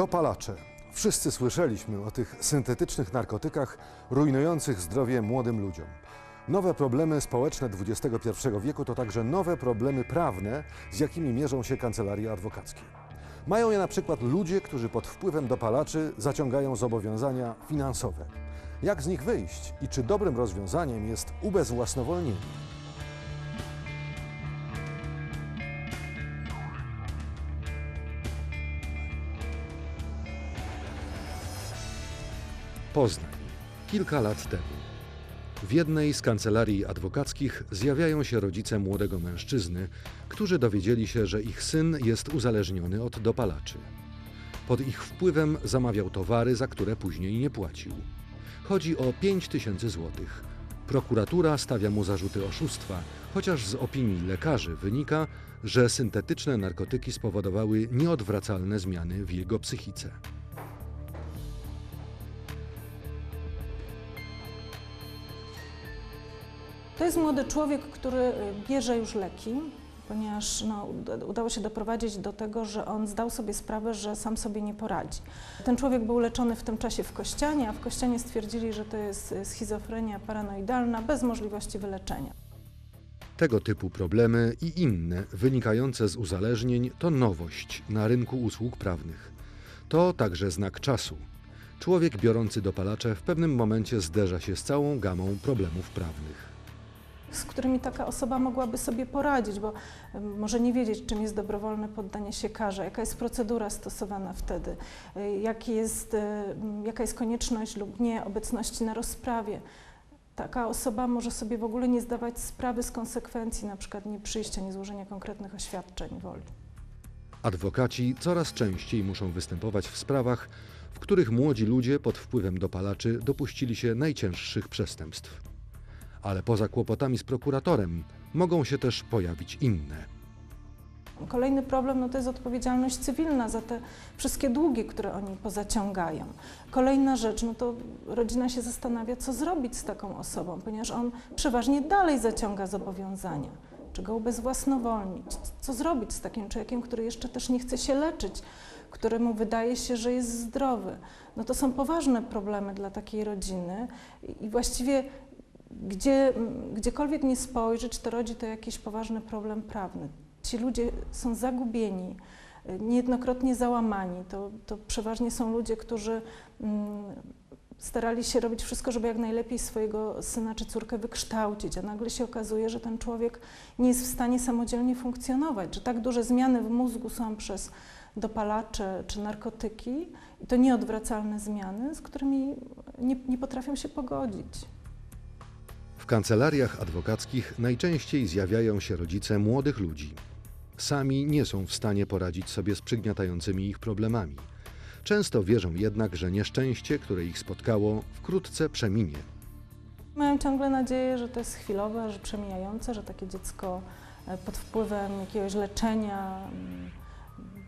Dopalacze. Wszyscy słyszeliśmy o tych syntetycznych narkotykach rujnujących zdrowie młodym ludziom. Nowe problemy społeczne XXI wieku to także nowe problemy prawne, z jakimi mierzą się kancelarie adwokackie. Mają je na przykład ludzie, którzy pod wpływem dopalaczy zaciągają zobowiązania finansowe. Jak z nich wyjść i czy dobrym rozwiązaniem jest ubezwłasnowolnienie? Poznań. Kilka lat temu. W jednej z kancelarii adwokackich zjawiają się rodzice młodego mężczyzny, którzy dowiedzieli się, że ich syn jest uzależniony od dopalaczy. Pod ich wpływem zamawiał towary, za które później nie płacił. Chodzi o 5 tysięcy złotych. Prokuratura stawia mu zarzuty oszustwa, chociaż z opinii lekarzy wynika, że syntetyczne narkotyki spowodowały nieodwracalne zmiany w jego psychice. To jest młody człowiek, który y, bierze już leki, ponieważ no, uda- udało się doprowadzić do tego, że on zdał sobie sprawę, że sam sobie nie poradzi. Ten człowiek był leczony w tym czasie w Kościanie, a w Kościanie stwierdzili, że to jest y, schizofrenia paranoidalna bez możliwości wyleczenia. Tego typu problemy i inne wynikające z uzależnień to nowość na rynku usług prawnych. To także znak czasu. Człowiek biorący dopalacze w pewnym momencie zderza się z całą gamą problemów prawnych. Z którymi taka osoba mogłaby sobie poradzić, bo może nie wiedzieć, czym jest dobrowolne poddanie się karze, jaka jest procedura stosowana wtedy, y, jaki jest, y, jaka jest konieczność lub nie obecności na rozprawie. Taka osoba może sobie w ogóle nie zdawać sprawy z konsekwencji, na przykład nie przyjścia, nie złożenia konkretnych oświadczeń woli. Adwokaci coraz częściej muszą występować w sprawach, w których młodzi ludzie pod wpływem dopalaczy dopuścili się najcięższych przestępstw. Ale poza kłopotami z prokuratorem mogą się też pojawić inne. Kolejny problem no to jest odpowiedzialność cywilna za te wszystkie długi, które oni pozaciągają. Kolejna rzecz, no to rodzina się zastanawia, co zrobić z taką osobą, ponieważ on przeważnie dalej zaciąga zobowiązania. Czy go ubezwłasnowolnić? Co zrobić z takim człowiekiem, który jeszcze też nie chce się leczyć, któremu wydaje się, że jest zdrowy? No to są poważne problemy dla takiej rodziny i właściwie gdzie, gdziekolwiek nie spojrzeć, to rodzi to jakiś poważny problem prawny. Ci ludzie są zagubieni, niejednokrotnie załamani. To, to przeważnie są ludzie, którzy mm, starali się robić wszystko, żeby jak najlepiej swojego syna czy córkę wykształcić, a nagle się okazuje, że ten człowiek nie jest w stanie samodzielnie funkcjonować, że tak duże zmiany w mózgu są przez dopalacze czy narkotyki i to nieodwracalne zmiany, z którymi nie, nie potrafią się pogodzić. Kancelariach adwokackich najczęściej zjawiają się rodzice młodych ludzi. Sami nie są w stanie poradzić sobie z przygniatającymi ich problemami. Często wierzą jednak, że nieszczęście, które ich spotkało, wkrótce przeminie. Mają ciągle nadzieję, że to jest chwilowe, że przemijające, że takie dziecko e, pod wpływem jakiegoś leczenia mm,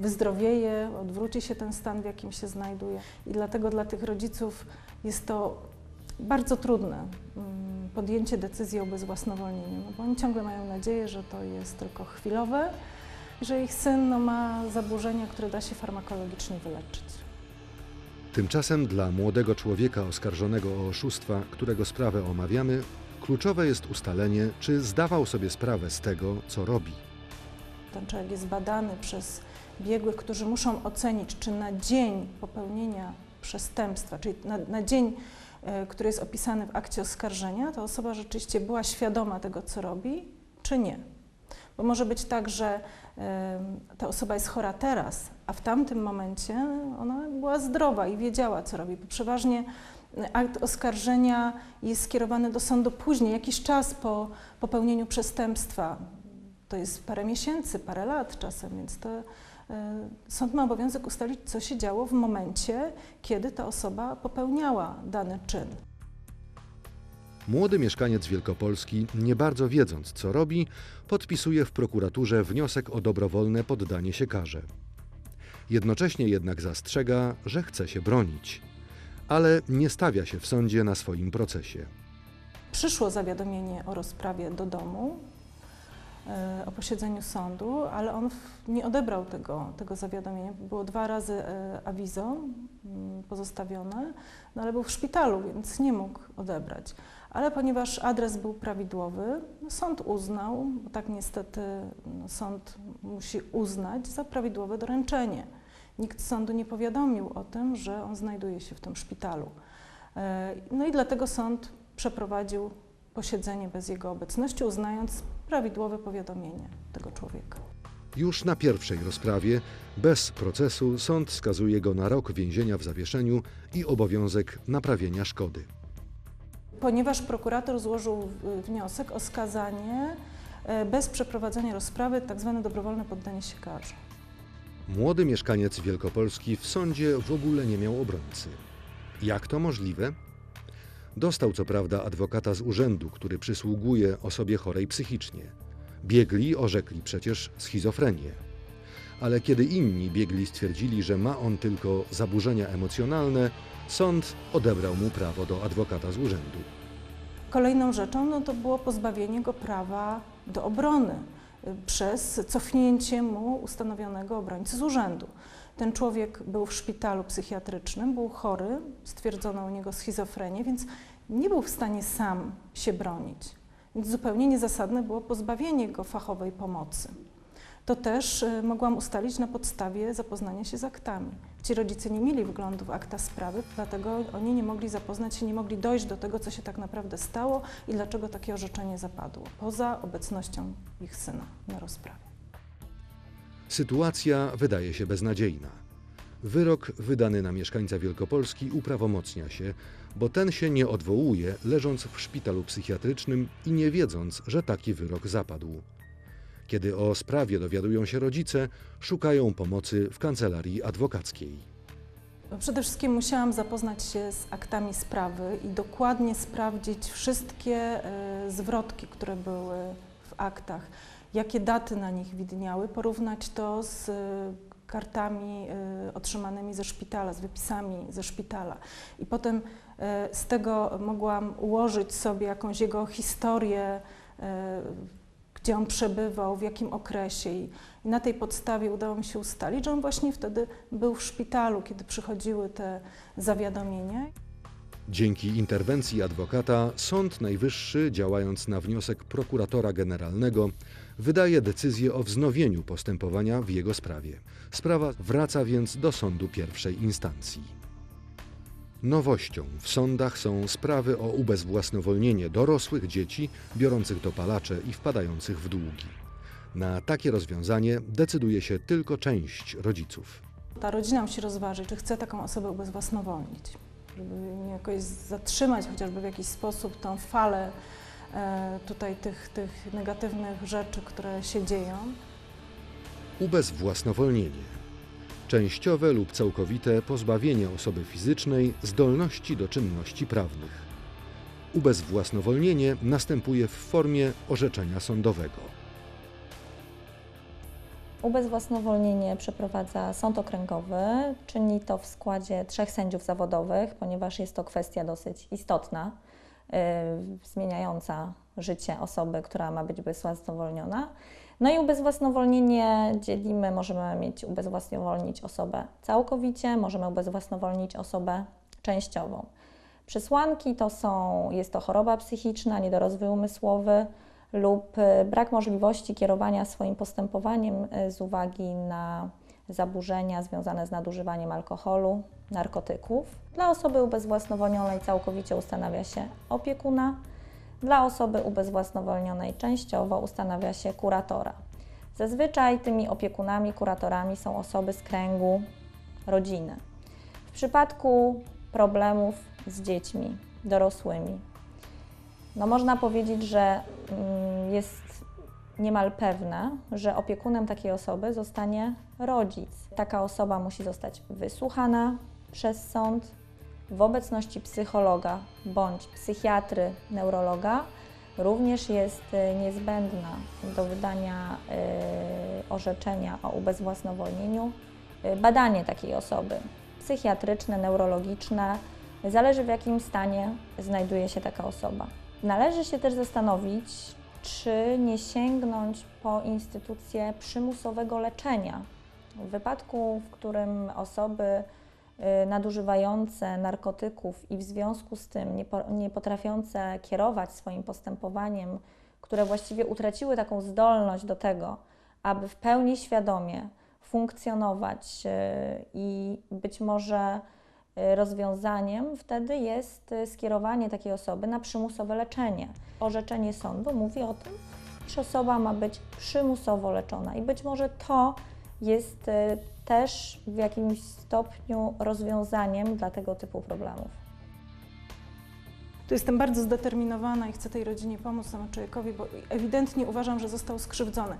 wyzdrowieje, odwróci się ten stan, w jakim się znajduje. I dlatego dla tych rodziców jest to bardzo trudne podjęcie decyzji o bezwłasnowolnieniu, no bo oni ciągle mają nadzieję, że to jest tylko chwilowe i że ich syn no, ma zaburzenia, które da się farmakologicznie wyleczyć. Tymczasem dla młodego człowieka oskarżonego o oszustwa, którego sprawę omawiamy, kluczowe jest ustalenie, czy zdawał sobie sprawę z tego, co robi. Ten człowiek jest badany przez biegłych, którzy muszą ocenić, czy na dzień popełnienia przestępstwa, czyli na, na dzień, który jest opisany w akcie oskarżenia, ta osoba rzeczywiście była świadoma tego, co robi, czy nie. Bo może być tak, że e, ta osoba jest chora teraz, a w tamtym momencie ona była zdrowa i wiedziała, co robi. Bo przeważnie e, akt oskarżenia jest skierowany do sądu później, jakiś czas po popełnieniu przestępstwa. To jest parę miesięcy, parę lat czasem, więc to, e, sąd ma obowiązek ustalić, co się działo w momencie, kiedy ta osoba popełniała dany czyn. Młody mieszkaniec Wielkopolski, nie bardzo wiedząc, co robi, podpisuje w prokuraturze wniosek o dobrowolne poddanie się karze. Jednocześnie jednak zastrzega, że chce się bronić, ale nie stawia się w sądzie na swoim procesie. Przyszło zawiadomienie o rozprawie do domu. E, o posiedzeniu sądu, ale on nie odebrał tego, tego zawiadomienia. Było dwa razy e, awizo mm, pozostawione, no ale był w szpitalu, więc nie mógł odebrać. Ale ponieważ adres był prawidłowy, no sąd uznał, bo tak niestety no sąd musi uznać za prawidłowe doręczenie. Nikt sądu nie powiadomił o tym, że on znajduje się w tym szpitalu. E, No i dlatego sąd przeprowadził posiedzenie bez jego obecności, uznając prawidłowe powiadomienie tego człowieka. Już na pierwszej rozprawie, bez procesu, sąd skazuje go na rok więzienia w zawieszeniu i obowiązek naprawienia szkody. Ponieważ prokurator złożył y, wniosek o skazanie e, bez przeprowadzenia rozprawy, tak zwane dobrowolne poddanie się karze. Młody mieszkaniec Wielkopolski w sądzie w ogóle nie miał obrońcy. Jak to możliwe? Dostał co prawda adwokata z urzędu, który przysługuje osobie chorej psychicznie. Biegli orzekli przecież schizofrenię. Ale kiedy inni biegli stwierdzili, że ma on tylko zaburzenia emocjonalne, sąd odebrał mu prawo do adwokata z urzędu. Kolejną rzeczą no, to było pozbawienie go prawa do obrony y, przez cofnięcie mu ustanowionego obrońcy z urzędu. Ten człowiek był w szpitalu psychiatrycznym, był chory, stwierdzono u niego schizofrenię, więc nie był w stanie sam się bronić. Więc zupełnie niezasadne było pozbawienie go fachowej pomocy. To też y, mogłam ustalić na podstawie zapoznania się z aktami. Ci rodzice nie mieli wglądu w akta sprawy, dlatego oni nie mogli zapoznać się, nie mogli dojść do tego, co się tak naprawdę stało i dlaczego takie orzeczenie zapadło, poza obecnością ich syna na rozprawie. Sytuacja wydaje się beznadziejna. Wyrok wydany na mieszkańca Wielkopolski uprawomocnia się, bo ten się nie odwołuje, leżąc w szpitalu psychiatrycznym i nie wiedząc, że taki wyrok zapadł. Kiedy o sprawie dowiadują się rodzice, szukają pomocy w kancelarii adwokackiej. Przede wszystkim musiałam zapoznać się z aktami sprawy i dokładnie sprawdzić wszystkie e, zwrotki, które były w aktach, jakie daty na nich widniały, porównać to z e, kartami e, otrzymanymi ze szpitala, z wypisami ze szpitala. I potem e, z tego mogłam ułożyć sobie jakąś jego historię, gdzie on przebywał, w jakim okresie. I na tej podstawie udało mi się ustalić, że on właśnie wtedy był w szpitalu, kiedy przychodziły te zawiadomienia. Dzięki interwencji adwokata, Sąd Najwyższy, działając na wniosek prokuratora generalnego, wydaje decyzję o wznowieniu postępowania w jego sprawie. Sprawa wraca więc do sądu pierwszej instancji. Nowością w sądach są sprawy o ubezwłasnowolnienie dorosłych dzieci biorących dopalacze i wpadających w długi. Na takie rozwiązanie decyduje się tylko część rodziców. Ta rodzina musi rozważyć, czy chce taką osobę ubezwłasnowolnić, żeby jakoś zatrzymać chociażby w jakiś sposób tą falę e, tutaj tych, tych negatywnych rzeczy, które się dzieją. Ubezwłasnowolnienie. Częściowe lub całkowite pozbawienie osoby fizycznej zdolności do czynności prawnych. Ubezwłasnowolnienie następuje w formie orzeczenia sądowego. Ubezwłasnowolnienie przeprowadza sąd okręgowy. Czyni to w składzie trzech sędziów zawodowych, ponieważ jest to kwestia dosyć istotna, yy, zmieniająca życie osoby, która ma być ubezwłasnowolniona. No i ubezwłasnowolnienie dzielimy, możemy mieć ubezwłasnowolnić osobę całkowicie, możemy ubezwłasnowolnić osobę częściową. Przesłanki to są, jest to choroba psychiczna, niedorozwój umysłowy, lub y, brak możliwości kierowania swoim postępowaniem y, z uwagi na zaburzenia związane z nadużywaniem alkoholu, narkotyków. Dla osoby ubezwłasnowolnionej całkowicie ustanawia się opiekuna, dla osoby ubezwłasnowolnionej częściowo ustanawia się kuratora. Zazwyczaj tymi opiekunami, kuratorami są osoby z kręgu rodziny. W przypadku problemów z dziećmi, dorosłymi, no można powiedzieć, że mm, jest niemal pewne, że opiekunem takiej osoby zostanie rodzic. Taka osoba musi zostać wysłuchana przez sąd w obecności psychologa bądź psychiatry, neurologa. Również jest y, niezbędna do wydania y, orzeczenia o ubezwłasnowolnieniu y, badanie takiej osoby psychiatryczne, neurologiczne. Zależy w jakim stanie znajduje się taka osoba. Należy się też zastanowić, czy nie sięgnąć po instytucję przymusowego leczenia. W wypadku, w którym osoby y, nadużywające narkotyków i w związku z tym nie, po, nie potrafiące kierować swoim postępowaniem, które właściwie utraciły taką zdolność do tego, aby w pełni świadomie funkcjonować y, i być może rozwiązaniem wtedy jest y, skierowanie takiej osoby na przymusowe leczenie. Orzeczenie sądu mówi o tym, iż osoba ma być przymusowo leczona i być może to jest y, też w jakimś stopniu rozwiązaniem dla tego typu problemów. Tu jestem bardzo zdeterminowana i chcę tej rodzinie pomóc, temu człowiekowi, bo ewidentnie uważam, że został skrzywdzony.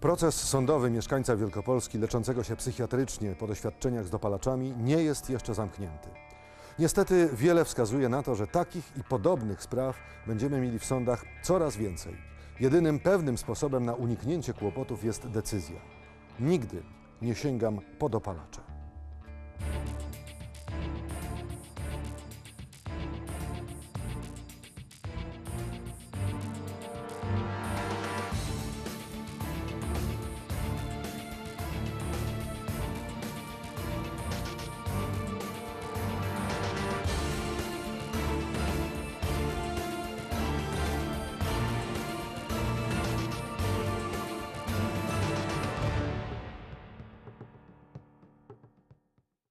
Proces sądowy mieszkańca Wielkopolski leczącego się psychiatrycznie po doświadczeniach z dopalaczami nie jest jeszcze zamknięty. Niestety wiele wskazuje na to, że takich i podobnych spraw będziemy mieli w sądach coraz więcej. Jedynym pewnym sposobem na uniknięcie kłopotów jest decyzja. Nigdy nie sięgam po dopalacze.